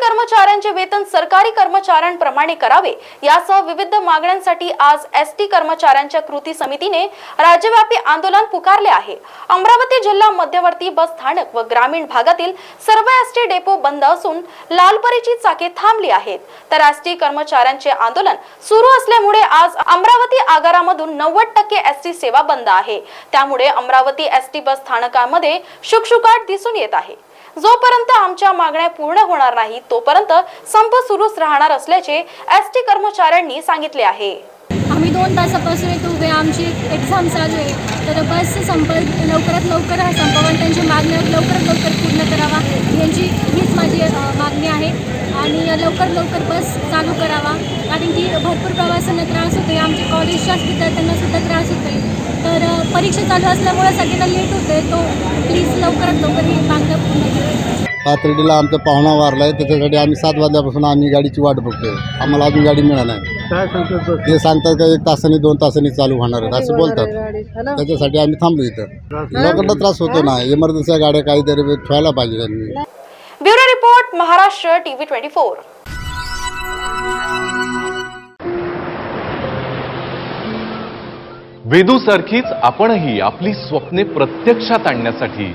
कर्मचाऱ्यांचे वेतन सरकारी कर्मचाऱ्यांप्रमाणे करावे यासह विविध मागण्यांसाठी आज एस टी कर्मचाऱ्यांच्या कृती समितीने राज्यव्यापी आंदोलन पुकारले आहे. अमरावती जिल्हा मध्यवर्ती बस स्थानक व ग्रामीण भागातील सर्व एस टी डेपो बंद असून लालपरीची चाके थांबली आहेत. तर एस टी कर्मचाऱ्यांचे आंदोलन सुरू असल्यामुळे आज अमरावती आगारामधून नव्वद टक्के एस टी सेवा बंद आहे. त्यामुळे अमरावती एस टी बस स्थानकामध्ये शुकशुकाट दिसून येत आहे. जोपर्यंत आमच्या मागण्या पूर्ण होणार नाही तोपर्यंत संप सुरूच राहणार असल्याचे एस टी कर्मचाऱ्यांनी सांगितले आहे. आम्ही दोन तासापासून इथे उभे आमची एक्झाम चालू आहे. तर बस संप लवकरात लवकर हा संपवून त्यांची मागण्या लवकरात लवकर पूर्ण करावा. यांची हीच माझी मागणी आहे. आणि लवकर लवकर बस चालू करावा. कारण की भरपूर प्रवासांना त्रास होतो आहे आमच्या कॉलेजच्याच विद्यार्थ्यांना सुद्धा त्रास होतो आहे तर परीक्षा चालू असल्यामुळे सगळ्यांना लेट होतो आहे तो प्लीज लवकरात लवकर पाथर्डीला आमचा पाहुणा वारला आहे त्याच्यासाठी आम्ही सात वाजल्यापासून आम्ही गाडीची वाट बघतोय. आम्हाला अजून गाडी मिळाली नाही. काय सांगतात बस ते सांगतात का एक तासाने दोन तासांनी चालू होणार आहे असं बोलतात. त्याच्यासाठी आम्ही थांबलो इथं. लोकांना त्रास होतो ना इमर्जन्सी गाड्या काहीतरी ठेवायला पाहिजे त्यांनी. Bureau report Maharashtra TV twenty four. वेदूसारखीच आपणही आपली स्वप्ने प्रत्यक्षात आणण्यासाठी